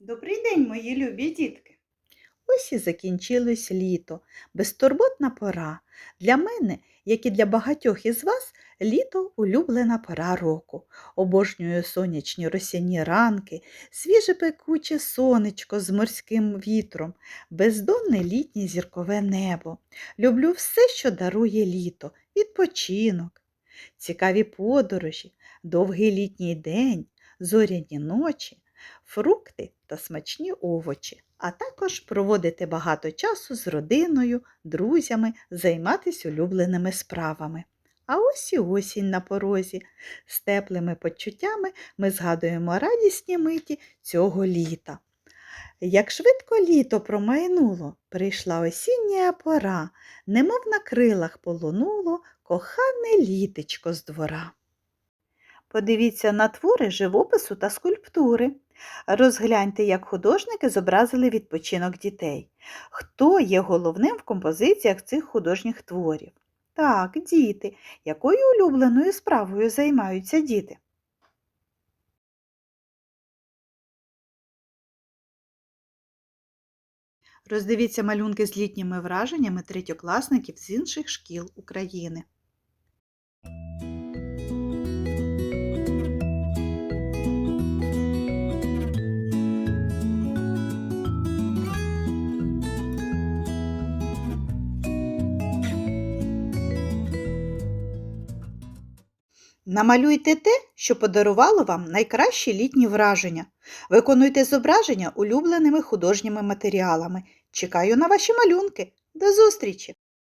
Добрий день, мої любі дітки. Ось і закінчилось літо, безтурботна пора. Для мене, як і для багатьох із вас, літо улюблена пора року. Обожнюю сонячні росяні ранки, свіже пекуче сонечко з морським вітром, бездонне літнє зіркове небо. Люблю все, що дарує літо, відпочинок, цікаві подорожі, довгий літній день, зоряні ночі, фрукти та смачні овочі, а також проводити багато часу з родиною, друзями, займатися улюбленими справами. А ось і осінь на порозі. З теплими почуттями ми згадуємо радісні миті цього літа. Як швидко літо промайнуло, прийшла осіння пора, немов на крилах полонуло кохане літечко з двора. Подивіться на твори живопису та скульптури. Розгляньте, як художники зобразили відпочинок дітей. Хто є головним в композиціях цих художніх творів? Так, діти. Якою улюбленою справою займаються діти? Роздивіться малюнки з літніми враженнями третьокласників з інших шкіл України. Намалюйте те, що подарувало вам найкращі літні враження. Виконуйте зображення улюбленими художніми матеріалами. Чекаю на ваші малюнки. До зустрічі!